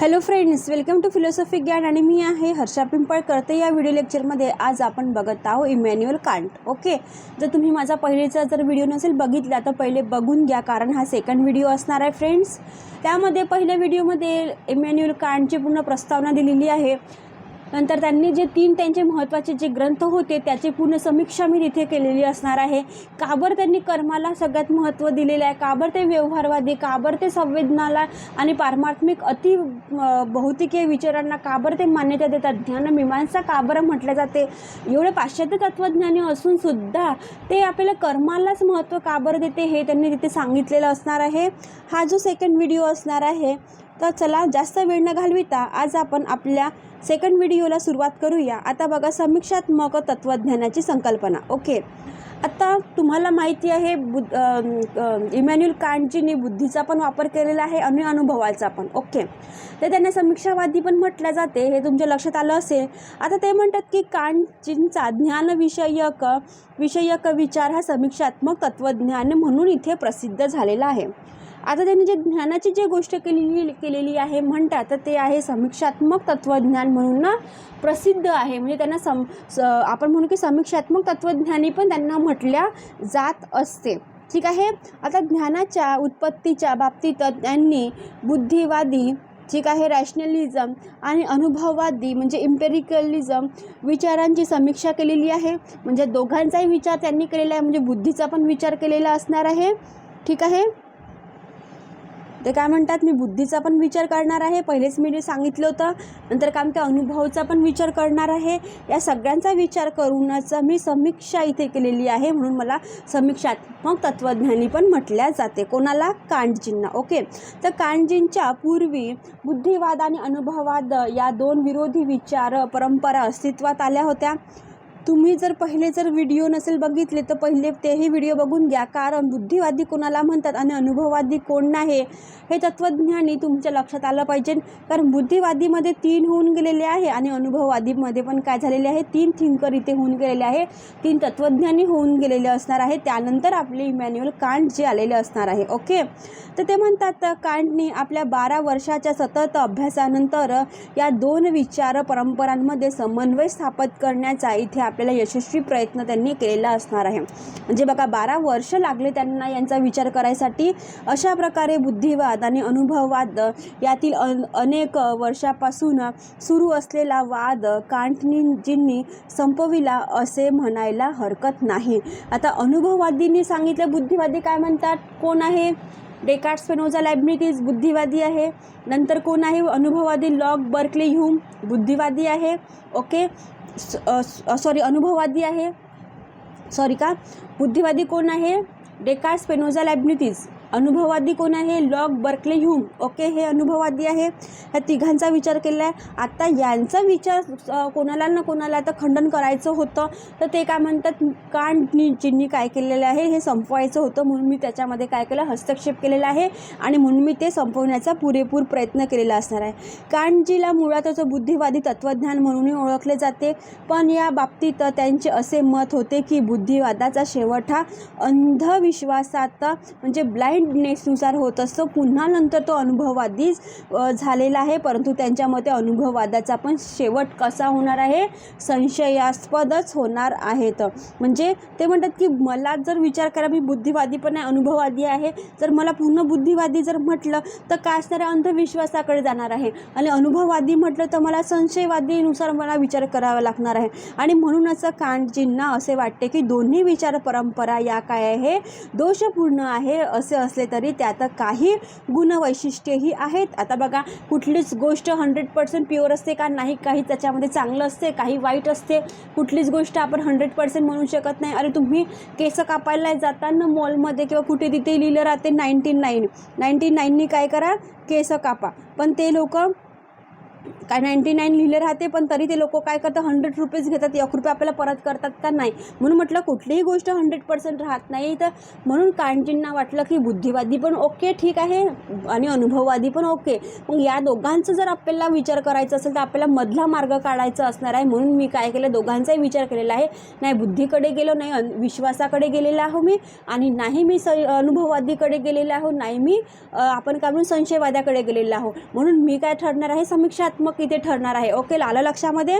Hello friends welcome to philosophy ज्ञान आणि मी आहे हर्षा पिंपळकर. तर या व्हिडिओ लेक्चरमध्ये आज आपण बघत आहोत इमॅन्युअल कांट ओके जर तुम्ही माझा पहिलेचा जर व्हिडिओ नसेल बघितला तर पहिले बघून घ्या कारण हा सेकंड व्हिडिओ असणार आहे फ्रेंड्स त्यामध्ये पहिल्या व्हिडिओमध्ये इमॅन्युअल कांटची पूर्ण प्रस्तावना दिलेली आहे. नंतर त्यांनी जे तीन त्यांचे महत्त्वाचे जे ग्रंथ होते त्याची पूर्ण समीक्षा मी तिथे केलेली असणार आहे. काबर त्यांनी कर्माला सगळ्यात महत्त्व दिलेलं आहे? काबर ते व्यवहारवादी काबर ते संवेदनाला आणि पारमार्थमिक अति भौतिकीय विचारांना काबर ते मान्यता देतात? ज्ञानमीमांसा काबर म्हटलं जाते? एवढे पाश्चात्य तत्त्वज्ञानी असून सुद्धा ते आपल्याला कर्मालाच महत्त्व काबर देते हे त्यांनी तिथे सांगितलेलं असणार आहे. हा जो सेकंड व्हिडिओ असणार आहे तर चला जास्त वेळ न घालविता आज आपण आपल्या सेकंड व्हिडिओला सुरुवात करूया. आता बघा समीक्षात्मक तत्त्वज्ञानाची संकल्पना. ओके आता तुम्हाला माहिती आहे बुद्ध इमॅन्युअल कांटजीने बुद्धीचा पण वापर केलेला आहे आणि अनुभवाचा पण. ओके तर त्यांना समीक्षावादी पण म्हटलं जाते हे तुमच्या लक्षात आलं असेल. आता ते म्हणतात की कांटजींचा ज्ञानविषयक विषयक विचार हा समीक्षात्मक तत्त्वज्ञान म्हणून इथे प्रसिद्ध झालेला आहे. आता त्यांनी जे ज्ञानाची जी गोष्ट केलेली केलेली आहे म्हणतात तर ते आहे समीक्षात्मक तत्त्वज्ञान म्हणून ना प्रसिद्ध आहे. म्हणजे त्यांना सम स आपण म्हणू की समीक्षात्मक तत्त्वज्ञानी पण त्यांना म्हटल्या जात असते. ठीक आहे? आता ज्ञानाच्या उत्पत्तीच्या बाबतीत त्यांनी बुद्धिवादी ठीक आहे रॅशनलिझम आणि अनुभववादी म्हणजे इम्पेरिकलिझम विचारांची समीक्षा केलेली आहे. म्हणजे दोघांचाही विचार त्यांनी केलेला आहे. म्हणजे बुद्धीचा पण विचार केलेला असणार आहे. ठीक आहे? ते काय म्हणतात मी बुद्धीचा पण विचार करणार आहे. पहिलेच मी सांगितलं होतं. नंतर काय म्हणते अनुभवाचा पण विचार करणार आहे. या सगळ्यांचा विचार करूनच मी समीक्षा इथे केलेली आहे म्हणून मला समीक्षात्मक तत्त्वज्ञानी पण म्हटल्या जाते. कोणाला? कांडजींना ओके? तर कांडजींच्या पूर्वी बुद्धिवाद आणि अनुभववाद या दोन विरोधी विचार परंपरा अस्तित्वात आल्या होत्या. तुम्ही जर पहिले जर व्हिडिओ नसेल बघितले तर पहिले तेही व्हिडिओ बघून घ्या. कारण बुद्धिवादी कोणाला म्हणतात आणि अनुभववादी कोण नाही हे तत्त्वज्ञानी तुमच्या लक्षात आलं पाहिजे. कारण बुद्धिवादीमध्ये तीन होऊन गेलेले आहे आणि अनुभववादीमध्ये पण काय झालेले आहे? तीन थिंकर इथे होऊन गेलेले आहे. तीन तत्त्वज्ञानी होऊन गेलेले असणार आहे. त्यानंतर आपले इमॅन्युअल कांट जे आलेले असणार आहे. ओके? तर ते म्हणतात कांटनी आपल्या बारा वर्षाच्या सतत अभ्यासानंतर या दोन विचार परंपरांमध्ये समन्वय स्थापित करण्याचा इथे आपल्याला यशस्वी प्रयत्न त्यांनी केलेला असणार आहे. म्हणजे बघा बारा वर्ष लागले त्यांना यांचा विचार करायसाठी. अशा प्रकारे बुद्धिवाद आणि अनुभववाद यातील अन अनेक वर्षापासून सुरू असलेला वाद कांटनीजींनी संपविला असे म्हणायला हरकत नाही. आता अनुभववादींनी सांगितलं बुद्धिवादी काय म्हणतात? कोण आहे? डेकार्ट स्पेनोजा लॅबनिटीज बुद्धिवादी आहे. नंतर कोण आहे अनुभववादी लॉग बर्कले ह्यूम बुद्धिवादी आहे. ओके? सॉरी अनुभववादी आहे. सॉरी का? बुद्धिवादी कोण आहे? डेकार्ट स्पेनोजा लॅबनिटीज अनुभववादी कोण आहे? लॉग बर्कले ह्यूम ओके हे अनुभववादी आहे. ह्या तिघांचा विचार केला आहे आता यांचा विचार कोणाला ना कोणाला आता खंडन करायचं होतं तर ते काय म्हणतात? कांटजींनी काय केलेलं आहे? हे संपवायचं होतं म्हणून मी त्याच्यामध्ये काय केलं? हस्तक्षेप केलेला आहे आणि म्हणून मी ते संपवण्याचा पुरेपूर प्रयत्न केलेला असणार आहे. कांडजीला मुळातच बुद्धिवादी तत्त्वज्ञान म्हणूनही ओळखले जाते पण या बाबतीत त्यांचे असे मत होते की बुद्धिवादाचा शेवट हा अंधविश्वासात म्हणजे ब्लाइंड माइंडनेसनुसार होत असतो. पुन्हा नंतर तो अनुभववादीच झालेला आहे. परंतु त्यांच्या मते अनुभववादाचा पण शेवट कसा होणार आहे? संशयास्पदच होणार आहेत. म्हणजे ते म्हणतात की मला जर विचार करा मी बुद्धिवादी पण आहे अनुभववादी आहे. जर मला पूर्ण बुद्धिवादी जर म्हटलं तर काय असणार आहे अंधविश्वासाकडे जाणार आहे? आणि अनुभववादी म्हटलं तर मला संशयवादीनुसार मला विचार करावा लागणार आहे. आणि म्हणूनच कांटजींना असे वाटते की दोन्ही विचार परंपरा या काय आहे? दोषपूर्ण आहे असे असले तरी त्यात काही गुणवैशिष्ट्येही आहेत. आता बघा कुठलीच गोष्ट हंड्रेड पर्सेंट प्युअर असते का नाही काही त्याच्यामध्ये चांगलं असते काही वाईट असते कुठलीच गोष्ट आपण हंड्रेड पर्सेंट म्हणू शकत नाही. अरे तुम्ही केस कापायला जाताना मॉलमध्ये किंवा कुठे तिथे लिहिलं राहते नाईन्टी नाईन नाईन्टी नाईननी काय करा केस कापा. पण ते लोक काय नाईन्टी नाईन लिहिले राहते पण तरी ते लोक काय करतात हंड्रेड रुपीज घेतात एक रुपये आपल्याला परत करतात का नाही? म्हणून म्हटलं कुठलीही गोष्ट हंड्रेड पर्सेंट राहत नाही. तर म्हणून कांजींना वाटलं की बुद्धिवादी पण ओके ठीक आहे आणि अनुभववादी पण ओके मग या दोघांचं जर आपल्याला विचार करायचा असेल तर आपल्याला मधला मार्ग काढायचा असणार आहे. म्हणून मी काय केलं दोघांचाही विचार केलेला आहे. नाही बुद्धीकडे गेलो नाही विश्वासाकडे गेलेला आहो मी. आणि नाही मी स अनुभववादीकडे गेलेला आहो नाही मी आपण काय म्हणून संशयवाद्याकडे गेलेला आहो. म्हणून मी काय ठरणार आहे नकारात्मक इथे ठरणार आहे. ओके आलं लक्षामध्ये?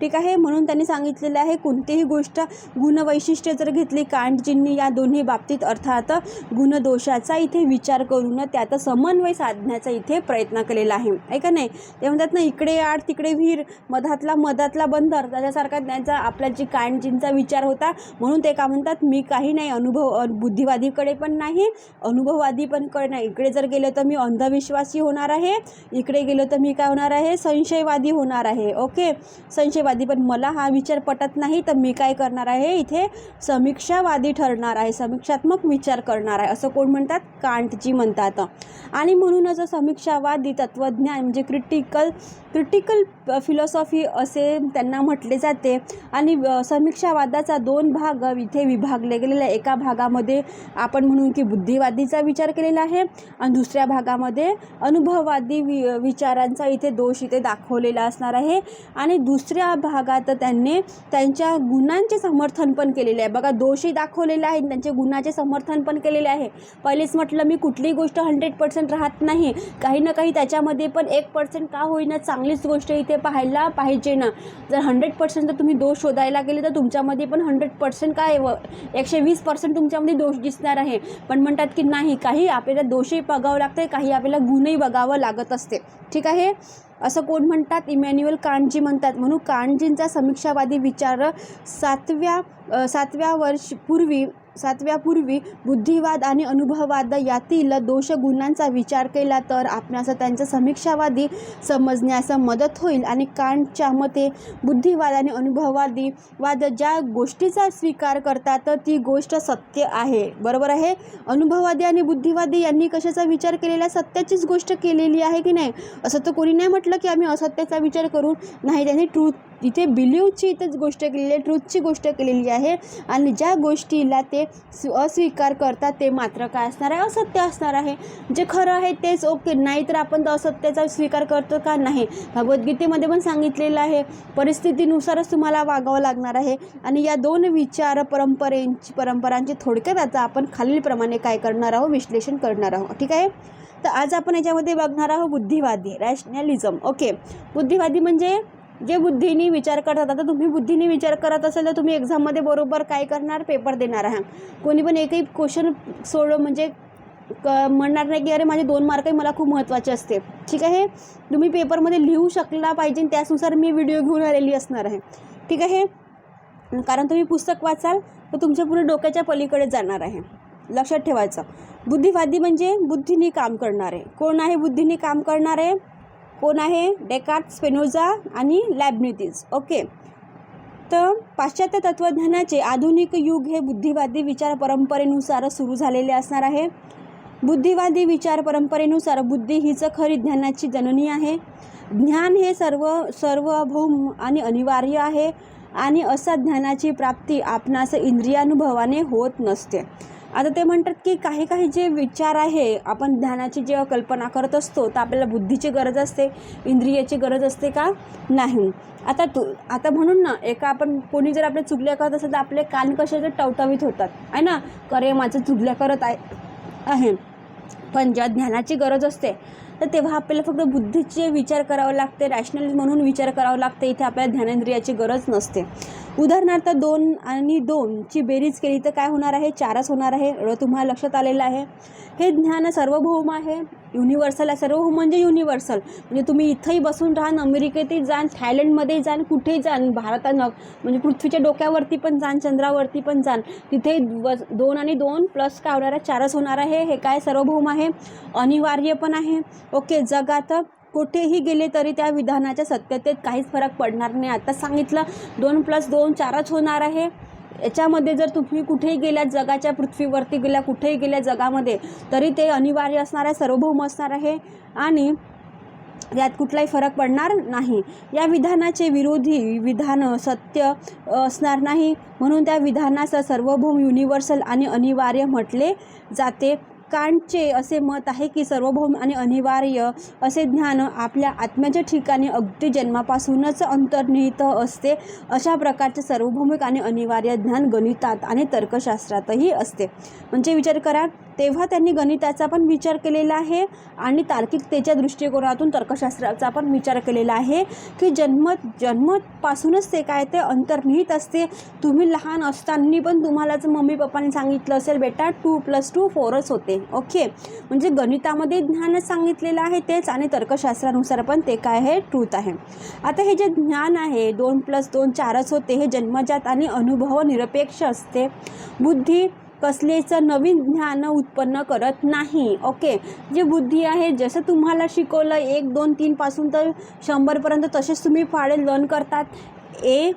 ठीक आहे? म्हणून त्यांनी सांगितलेलं आहे कोणतीही गोष्ट गुणवैशिष्ट्य जर घेतली कांडजींनी या दोन्ही बाबतीत अर्थात गुणदोषाचा इथे विचार करून त्यात समन्वय साधण्याचा इथे प्रयत्न केलेला आहे. ऐका नाही? ते म्हणतात ना इकडे आड तिकडे विहीर मधातला मधातला बंदर त्याच्यासारखा त्यांचा आपल्या जी कांडजींचा विचार होता म्हणून ते का म्हणतात मी काही नाही अनुभव बुद्धिवादीकडे पण नाही अनुभववादी पण कडे नाही. इकडे जर गेलं तर मी अंधविश्वासी होणार आहे इकडे गेलो तर मी काय होणार आहे संशयवादी होणार आहे. ओके? संशय समीक्षेवादी पण मला हा विचार पटत नाही. तर मी काय करणार आहे? इथे समीक्षावादी ठरणार आहे. समीक्षात्मक विचार करणार आहे. असं कोण म्हणतात? कांटजी म्हणतात. आणि म्हणूनच समीक्षावादी तत्त्वज्ञान म्हणजे क्रिटिकल क्रिटिकल फिलॉसॉफी असे त्यांना म्हटले जाते. आणि समीक्षावादाचा दोन भाग इथे विभागले गेलेले एका भागामध्ये आपण म्हणून की बुद्धिवादीचा विचार केलेला आहे आणि दुसऱ्या भागामध्ये अनुभववादी वि विचारांचा इथे दोष इथे दाखवलेला असणार आहे. आणि दुसऱ्या भागात त्यांनी त्यांच्या गुणांचे समर्थन पण केलेले आहे. बघा दोषही दाखवलेले आहेत त्यांचे गुणाचे समर्थन पण केलेले आहे. पहिलेच म्हटलं मी कुठलीही गोष्ट हंड्रेड पर्सेंट राहत नाही. काही ना काही त्याच्यामध्ये पण एक पर्सेंट का होईना चांगलीच गोष्ट इथे पाहायला पाहिजे ना. जर हंड्रेड पर्सेंट जर तुम्ही दोष शोधायला गेले तर तुमच्यामध्ये पण हंड्रेड पर्सेंट काय व एकशे वीस पर्सेंट तुमच्यामध्ये दोष दिसणार आहे. पण म्हणतात की नाही काही आपल्याला दोषही बघावं लागते काही आपल्याला गुणही बघावं लागत असते. ठीक आहे? असं कोण म्हणतात? इमॅन्युअल कांटजी म्हणतात. म्हणून कांटजींचा समीक्षावादी विचार सातव्या सातव्या वर्षपूर्वी सातव्यापूर्वी बुद्धिवाद आणि अनुभववाद यातील दोष गुणांचा विचार केला तर आपणास त्यांचा समीक्षावादी समजण्यास मदत होईल आणि कांटच्या मते बुद्धिवाद आणि अनुभववादी वाद ज्या गोष्टीचा स्वीकार करतात तर ती गोष्ट सत्य आहे. बरोबर आहे? अनुभववादी आणि बुद्धिवादी यांनी कशाचा विचार केलेला? आहे? सत्याचीच गोष्ट केलेली आहे की नाही? असं तर कोणी नाही म्हटलं की आम्ही असत्याचा विचार करू? नाही त्यांनी ट्रूथ इथे बिलीवची इथेच गोष्ट केलेली आहे ट्रूथची गोष्ट केलेली आहे. आणि ज्या गोष्टीला ते अस्वीकार करतात ते मात्र काय असणार आहे? असत्य असणार आहे. जे खरं आहे तेच ओके नाही तर आपण तर असत्याचा स्वीकार करतो का नाही? भगवद्गीतेमध्ये पण सांगितलेलं आहे परिस्थितीनुसारच तुम्हाला वागावं लागणार आहे. आणि या दोन विचार परंपरेंची परंपरांची थोडक्यात आता आपण खालीलप्रमाणे काय करणार आहोत विश्लेषण करणार आहोत. ठीक आहे? तर आज आपण याच्यामध्ये बघणार आहोत बुद्धिवादी रॅशनॅलिझम ओके. बुद्धिवादी म्हणजे जे बुद्धीने विचार करतात आता तुम्ही बुद्धीने विचार करत असेल तर तुम्ही एक्झाममध्ये बरोबर काय करणार? पेपर देणार आहात. कोणी पण एकही क्वेश्चन सोडलं म्हणजे क म्हणणार नाही की अरे माझे दोन मार्कही मला खूप महत्त्वाचे असते. ठीक आहे? तुम्ही पेपरमध्ये लिहू शकला पाहिजे त्यानुसार मी व्हिडिओ घेऊन आलेली असणार आहे. ठीक आहे? कारण तुम्ही पुस्तक वाचाल तर तुमच्यापुढे डोक्याच्या पलीकडे जाणार आहे. लक्षात ठेवायचं. बुद्धिवादी म्हणजे बुद्धीने काम करणारे. कोण आहे बुद्धीने काम करणारे? कोण आहे? डेकार्ट स्पेनोझा आणि लॅबनिटीज ओके. तर पाश्चात्य तत्त्वज्ञानाचे आधुनिक युग हे बुद्धिवादी विचार परंपरेनुसार सुरू झालेले असणार आहे. बुद्धिवादी विचार परंपरेनुसार बुद्धी हीच खरी ज्ञानाची जननी आहे. ज्ञान हे सर्व सर्वभौम आणि अनिवार्य आहे आणि असा ज्ञानाची प्राप्ती आपणास इंद्रियानुभवाने होत नसते. आता ते म्हणतात की काही काही जे विचार आहे आपण ध्यानाची जेव्हा कल्पना करत असतो तर आपल्याला बुद्धीची गरज असते इंद्रियाची गरज असते का? नाही. आता तू आता म्हणून ना एका आपण कोणी जर आपल्या चुगल्या करत असेल तर आपले कान कशाचे टवटवीत होतात. आहे ना? करे माझं चुगल्या करत आहे आहे. पण जेव्हा ज्ञानाची गरज असते तर तेव्हा आपल्याला फक्त बुद्धीचे विचार करावे लागते रॅशनल म्हणून विचार करावा लागते. इथे आपल्याला ध्यानेंद्रियाची गरज नसते. उदाहरणार्थ दोन आणि दोनची बेरीज केली तर काय होणार आहे? चारच होणार आहे. एवढं तुम्हाला लक्षात आलेलं आहे. हे ज्ञान सार्वभौम आहे. युनिव्हर्सल आहे. सर्वभौम म्हणजे युनिव्हर्सल म्हणजे तुम्ही इथंही बसून राहान अमेरिकेतही जाण थायलंडमध्ये जाण कुठेही जाण भारतात म्हणजे पृथ्वीच्या डोक्यावरती पण जाण चंद्रावरती पण जाण. तिथे दोन आणि दोन प्लस काय होणार आहे? चारच होणार आहे. हे काय सार्वभौम आहे? अनिवार्य पण आहे. ओके जगात कुठेही गेले तरी त्या विधानाच्या सत्यतेत काहीच फरक पडणार नाही. आता सांगितलं दोन प्लस दोन चारच होणार आहे. याच्यामध्ये जर तुम्ही कुठेही गेल्या जगाच्या पृथ्वीवरती गेल्या कुठेही गेल्या जगामध्ये तरी ते अनिवार्य असणार आहे सार्वभौम असणार आहे आणि यात कुठलाही फरक पडणार नाही. या विधानाचे विरोधी विधान सत्य असणार नाही. म्हणून त्या विधानाचं सार्वभौम युनिव्हर्सल आणि अनिवार्य म्हटले जाते. कांटचे असे मत आहे की सार्वभौम आणि अनिवार्य असे ज्ञान आपल्या आत्म्याच्या ठिकाणी अगदी जन्मापासूनच अंतर्निहित असते. अशा प्रकारचे सार्वभौमिक आणि अनिवार्य ज्ञान गणितात आणि तर्कशास्त्रातही असते. म्हणजे विचार करा तेव्हा त्यांनी गणिताचा पण विचार केलेला आहे आणि तार्किकतेच्या दृष्टिकोनातून तर्कशास्त्राचा पण विचार केलेला आहे की जन्म जन्मपासूनच ते काय ते अंतर्निहित असते. तुम्ही लहान असताना पण तुम्हाला जर मम्मी पप्पाने सांगितलं असेल बेटा टू प्लस टू फोरच होते. ओके. म्हणजे गणितामध्ये ज्ञानच सांगितलेलं आहे तेच आणि तर्कशास्त्रानुसार पण ते काय आहे? ट्रूथ आहे. आता हे जे ज्ञान आहे दोन प्लस दोन चारच होते हे जन्मजात आणि अनुभव निरपेक्ष असते. बुद्धी कसलेचं नवीन ज्ञान उत्पन्न करत नाही. ओके जे बुद्धी आहे जसं तुम्हाला शिकवलं एक दोन तीनपासून तर शंभरपर्यंत तसेच तुम्ही फाळे लर्न करतात. ए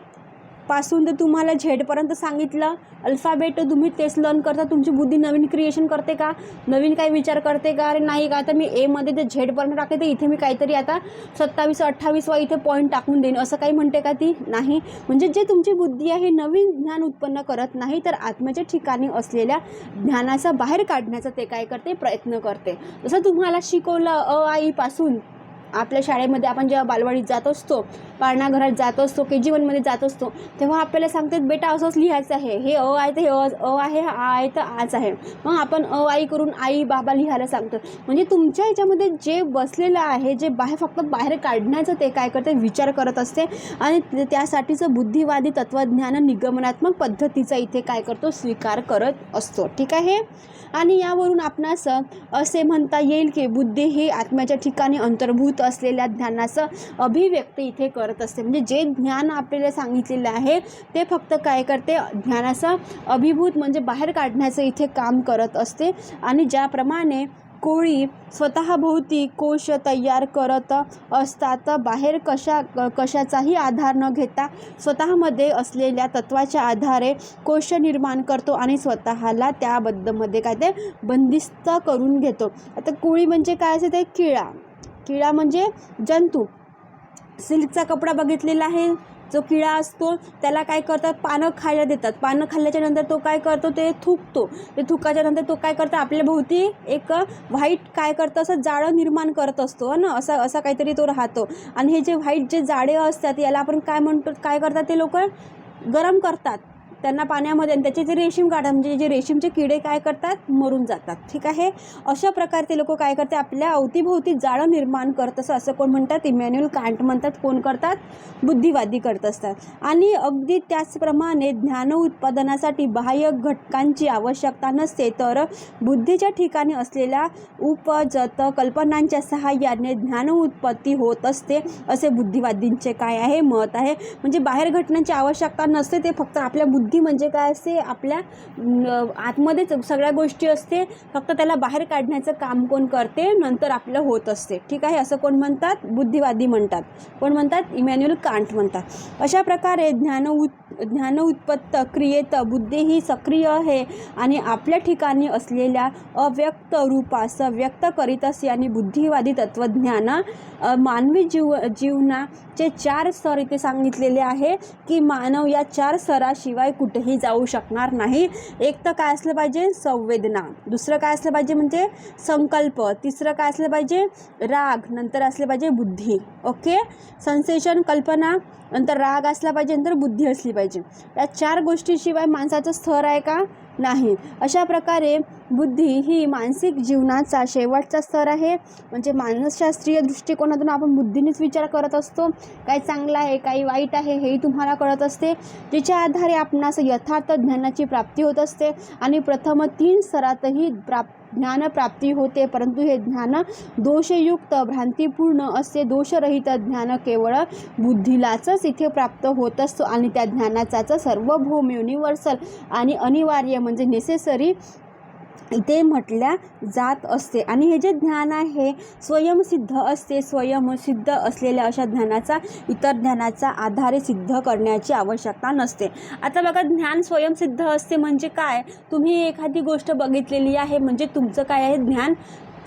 पासून तर तुम्हाला झेडपर्यंत सांगितलं. अल्फाबेट तुम्ही तेच लर्न करता. तुमची बुद्धी नवीन क्रिएशन करते का? नवीन काही विचार करते का? अरे नाही का? आता मी एमध्ये ते झेडपर्यंत टाकते. तर इथे मी काहीतरी आता सत्तावीस अठ्ठावीस वा इथे पॉईंट टाकून देईन. असं काही म्हणते का ती? नाही. म्हणजे जे तुमची बुद्धी आहे नवीन ज्ञान उत्पन्न करत नाही तर आत्म्याच्या ठिकाणी असलेल्या ज्ञानाचा बाहेर काढण्याचा ते काय करते? प्रयत्न करते. जसं तुम्हाला शिकवलं अ आईपासून आपल्या शाळेमध्ये आपण जेव्हा बालवाडीत जात असतो पाळणा घरात जात असतो के जी वनमध्ये जात असतो तेव्हा आपल्याला सांगतात बेटा असंच लिहायचं आहे. हे अ आहे तर हे अ अ आहे आ आहे तर आज आहे. मग आपण अ आई करून आई बाबा लिहायला सांगतो म्हणजे तुमच्या ह्याच्यामध्ये जे बसलेलं आहे जे बाहेर फक्त बाहेर काढण्याचं ते काय करते विचार करत असते आणि त्यासाठीचं बुद्धिवादी तत्त्वज्ञान निगमनात्मक पद्धतीचा इथे काय करतो स्वीकार करत असतो. ठीक आहे? आणि यावरून आपणास असे म्हणता येईल की बुद्धी ही आत्म्याच्या ठिकाणी अंतर्भूत असलेल्या ज्ञानाचं अभिव्यक्ती इथे करत असते. म्हणजे जे ज्ञान आपल्याला सांगितलेलं आहे ते फक्त काय करते? ज्ञानाचं अभिभूत म्हणजे बाहेर काढण्याचं इथे काम करत असते. आणि ज्याप्रमाणे कोळी स्वतःभोवती कोश तयार करत असतात बाहेर कशा कशाचाही आधार न घेता स्वतःमध्ये असलेल्या तत्वाच्या आधारे कोश निर्माण करतो आणि स्वतःला त्याबद्दलमध्ये काय ते बंदिस्त करून घेतो. आता कोळी म्हणजे काय असते? ते किळा. किळा म्हणजे जंतू. सिल्कचा कपडा बघितलेला आहे. जो किळा असतो त्याला काय करतात? पानं खायला देतात. पानं खाल्ल्याच्या नंतर तो काय करतो? ते थुकतो. ते थुकाच्या नंतर तो काय करतो? आपल्या भोवती एक व्हाईट काय करतं? असं जाळं निर्माण करत असतो ना? असं असं काहीतरी तो राहतो. आणि हे जे व्हाईट जे जाळे असतात याला आपण काय म्हणतो? काय करतात ते लोक? गरम करतात. त्यांना पाण्यामध्ये आणि त्याचे जे रेशीम काढा म्हणजे जे रेशीमचे किडे काय करतात? मरून जातात. ठीक आहे? अशा प्रकारचे लोक काय करते आपल्या अवतीभोवती जाळं निर्माण करत असं असं कोण म्हणतात? इमॅन्युअल कांट म्हणतात. कोण करतात? बुद्धिवादी करत असतात. आणि अगदी त्याचप्रमाणे ज्ञान उत्पादनासाठी बाह्य घटकांची आवश्यकता नसते तर बुद्धीच्या ठिकाणी असलेल्या उपजत कल्पनांच्या सहाय्याने ज्ञान उत्पत्ती होत असते असे बुद्धिवादींचे काय आहे? मत आहे. म्हणजे बाहेर घटनांची आवश्यकता नसते ते फक्त आपल्या बुद्धी म्हणजे काय असते आपल्या आतमध्येच सगळ्या गोष्टी असते फक्त त्याला बाहेर काढण्याचं काम कोण करते नंतर आपलं होत असते. ठीक आहे? असं कोण म्हणतात? बुद्धिवादी म्हणतात. कोण म्हणतात? इमॅन्युअल कांट म्हणतात. अशा प्रकारे ज्ञान उत् ज्ञान उत्पत्त क्रियेत बुद्धी ही सक्रिय आहे आणि आपल्या ठिकाणी असलेल्या अव्यक्त रूपास व्यक्त करीत असे आणि बुद्धिवादी तत्त्वज्ञान मानवी जीव जीवनाचे चार स्तर इथे सांगितलेले आहे की मानव या चार स्तराशिवाय कुठेही जाऊ शकणार नाही. एक तर काय असलं पाहिजे? संवेदना. दुसरं काय असलं पाहिजे म्हणजे संकल्प. तिसरं काय असलं पाहिजे? राग. नंतर असले पाहिजे बुद्धी. ओके? संसेशन कल्पना. नंतर राग असला पाहिजे नंतर बुद्धी असली पाहिजे. या चार गोष्टीशिवाय माणसाचं स्तर आहे का? नाही. अशा प्रकारे बुद्धी ही मानसिक जीवनाचा शेवटचा स्तर आहे. म्हणजे मानसशास्त्रीय दृष्टिकोनातून आपण बुद्धीनेच विचार करत असतो. काय चांगलं आहे काही वाईट आहे हेही तुम्हाला कळत असते. ज्याच्या आधारे आपणास यथार्थ ज्ञानाची प्राप्ती होत असते. आणि प्रथम तीन स्तरातही प्राप्त ज्ञानप्राप्ती होते परंतु हे ज्ञान दोषयुक्त भ्रांतीपूर्ण असे दोषरहित ज्ञान केवळ बुद्धीलाच इथे प्राप्त होत असतो आणि त्या ज्ञानाचाच सर्वभौम युनिव्हर्सल आणि अनिवार्य म्हणजे नेसेसरी इथे म्हटल्या जात असते. आणि हे जे ज्ञान आहे स्वयंसिद्ध असते. स्वयंसिद्ध असलेल्या अशा ज्ञानाचा इतर ज्ञानाचा आधारे सिद्ध करण्याची आवश्यकता नसते. आता बघा ज्ञान स्वयंसिद्ध असते म्हणजे काय? तुम्ही एखादी गोष्ट बघितलेली आहे म्हणजे तुमचं काय आहे? ज्ञान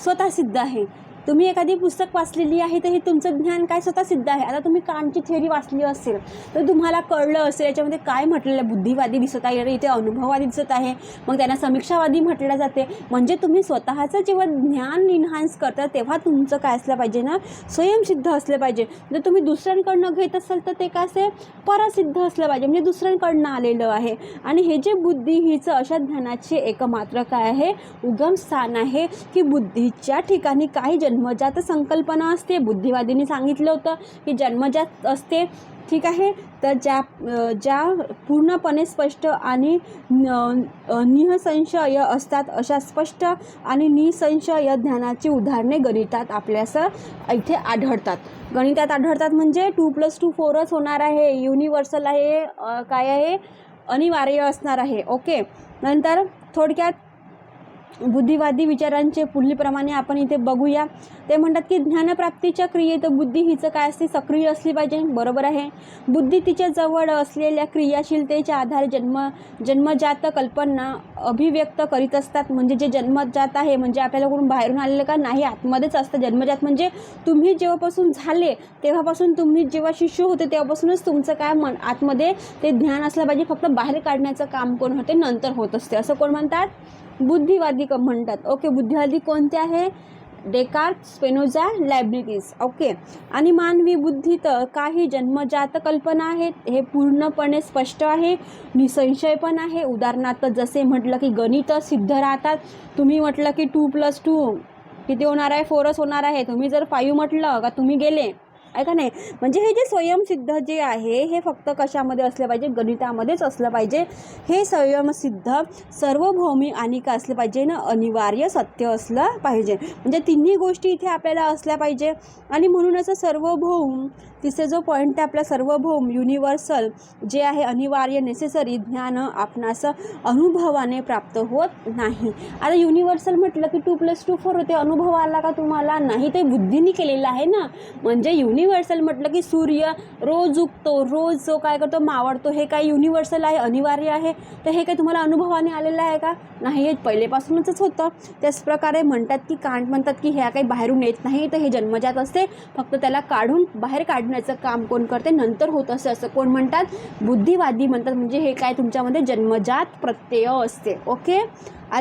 स्वतः सिद्ध आहे. तुम्ही एखादी पुस्तक वाचलेली आहे तर हे तुमचं ज्ञान काय स्वतः सिद्ध आहे? आता तुम्ही कांटची थेअरी वाचली असेल तर तुम्हाला कळलं असेल याच्यामध्ये काय म्हटलेलं आहे? बुद्धिवादी दिसत आहे इथे अनुभववादी दिसत आहे मग त्यांना समीक्षावादी म्हटलं जाते. म्हणजे तुम्ही स्वतःचं जेव्हा ज्ञान इन्हान्स करता तेव्हा तुमचं काय असलं पाहिजे ना? स्वयंसिद्ध असलं पाहिजे. जर तुम्ही दुसऱ्यांकडनं घेत असाल तर ते काय असे? परसिद्ध असलं पाहिजे. म्हणजे दुसऱ्यांकडनं आलेलं आहे. आणि हे जे बुद्धी हिचं अशा ज्ञानाचे एकमात्र काय आहे? उगम स्थान आहे की बुद्धीच्या ठिकाणी काही जन्मजात संकल्पना असते. बुद्धिवादींनी सांगितलं होतं की जन्मजात असते ठीक आहे. तर ज्या ज्या पूर्णपणे स्पष्ट आणि न- निःसंशय असतात अशा स्पष्ट आणि निसंशय ज्ञानाची उदाहरणे गणितात आपल्यास इथे आढळतात. गणितात आढळतात म्हणजे टू प्लस टू फोरच होणार आहे. युनिव्हर्सल आहे काय आहे? अनिवार्य असणार आहे. ओके नंतर थोडक्यात बुद्धिवादी विचारांचे पुढीलप्रमाणे आपण इथे बघूया. ते म्हणतात की ज्ञानप्राप्तीच्या क्रियेत बुद्धी हिचं काय असते? सक्रिय असली पाहिजे. बरोबर आहे. बुद्धी तिच्या जवळ असलेल्या क्रियाशीलतेच्या आधारे जन्म जन्मजात कल्पना अभिव्यक्त करीत असतात. म्हणजे जे जन्मजात आहे म्हणजे आपल्याला कोण बाहेरून आलेलं का? नाही आतमध्येच असतं. जन्मजात म्हणजे तुम्ही जेव्हापासून झाले तेव्हापासून तुम्ही जेव्हा शिशु होते तेव्हापासूनच तुमचं काय मन आतमध्ये ते ज्ञान असलं पाहिजे. फक्त बाहेर काढण्याचं काम कोण होते? नंतर होत असते. असं कोण म्हणतात? बुद्धिवादी क म्हणतात. ओके बुद्धिवादी कोणते आहे? डेकार्ट स्पेनोझा लायब्रिटीज ओके आणि मानवी बुद्धीत काही जन्मजात कल्पना आहेत. हे पूर्णपणे स्पष्ट आहे. निसंशय पण आहे. उदाहरणार्थ जसे म्हटलं की गणित सिद्ध राहतात. तुम्ही म्हटलं की टू प्लस टू किती होणार आहे? फोरच होणार आहे. तुम्ही जर फाईव्ह म्हटलं का तुम्ही गेले. आहे का नाही? म्हणजे हे जे स्वयंसिद्ध जे आहे हे फक्त कशामध्ये असलं पाहिजे? गणितामध्येच असलं पाहिजे. हे स्वयंसिद्ध सर्वभौमिक आणि का असलं पाहिजे ना अनिवार्य सत्य असलं पाहिजे. म्हणजे तिन्ही गोष्टी इथे आपल्याला असल्या पाहिजे. आणि म्हणूनच सार्वभौम तिसरे जो पॉईंट आहे आपला सार्वभौम युनिव्हर्सल जे आहे अनिवार्य नेसेसरी ज्ञान आपणास अनुभवाने प्राप्त होत नाही. आता युनिव्हर्सल म्हटलं की टू प्लस टू फोर होते. अनुभव आला का तुम्हाला? नाही ते बुद्धीने केलेलं आहे ना. म्हणजे युनिव्हर्सल म्हटलं की सूर्य रोज उगतो रोज जो काय करतो मावळतो हे काय युनिव्हर्सल आहे अनिवार्य आहे? तर हे काय तुम्हाला अनुभवाने आलेलं आहे का? नाही हे पहिलेपासूनच होतं. त्याच प्रकारे म्हणतात की कांट म्हणतात की ह्या काही बाहेरून येत नाही तर हे जन्मजात असते. फक्त त्याला काढून बाहेर काढण्याचं काम कोण करते? नंतर होत असते असं कोण म्हणतात? बुद्धिवादी म्हणतात. म्हणजे हे काय तुमच्यामध्ये जन्मजात प्रत्यय असते. ओके?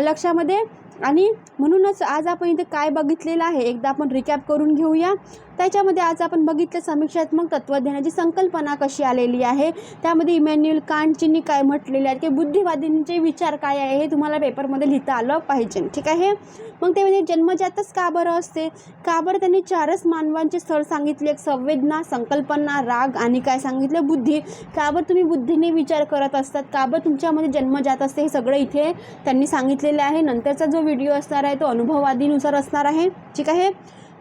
लक्षामध्ये? आणि म्हणूनच आज आपण इथे काय बघितलेलं आहे? एकदा आपण रिकॅप करून घेऊया. त्याच्यामध्ये आज आपण बघितलं समीक्षात्मक तत्त्वज्ञानाची संकल्पना कशी आलेली आहे. त्यामध्ये इमॅन्युअल कांटजींनी काय म्हटलेले आहेत की बुद्धिवादींचे विचार काय आहे हे तुम्हाला पेपरमध्ये लिहिता आलं पाहिजे. ठीक आहे? मग ते म्हणजे जन्मजातच का बरं असते? का बरं त्यांनी चारच मानवांचे स्थळ सांगितले? एक संवेदना संकल्पना राग आणि काय सांगितलं? बुद्धी. का बरं तुम्ही बुद्धीने विचार करत असतात? का बरं तुमच्यामध्ये जन्मजात असते? हे सगळं इथे त्यांनी सांगितलेलं आहे. नंतरचा जो व्हिडिओ असणार आहे तो अनुभववादीनुसार असणार आहे. ठीक आहे?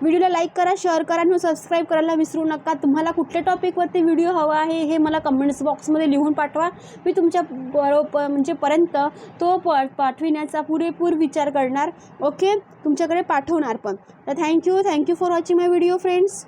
व्हिडिओला लाईक करा शेअर करा आणि सबस्क्राईब करायला विसरू नका. तुम्हाला कुठल्या टॉपिकवरती व्हिडिओ हवा आहे हे मला कमेंट्स बॉक्समध्ये लिहून पाठवा. मी तुमच्या बरोबर म्हणजे पर्यंत तो प पाठविण्याचा पुरेपूर विचार करणार. ओके तुमच्याकडे पाठवणार पण. तर thank you thank you for watching my video friends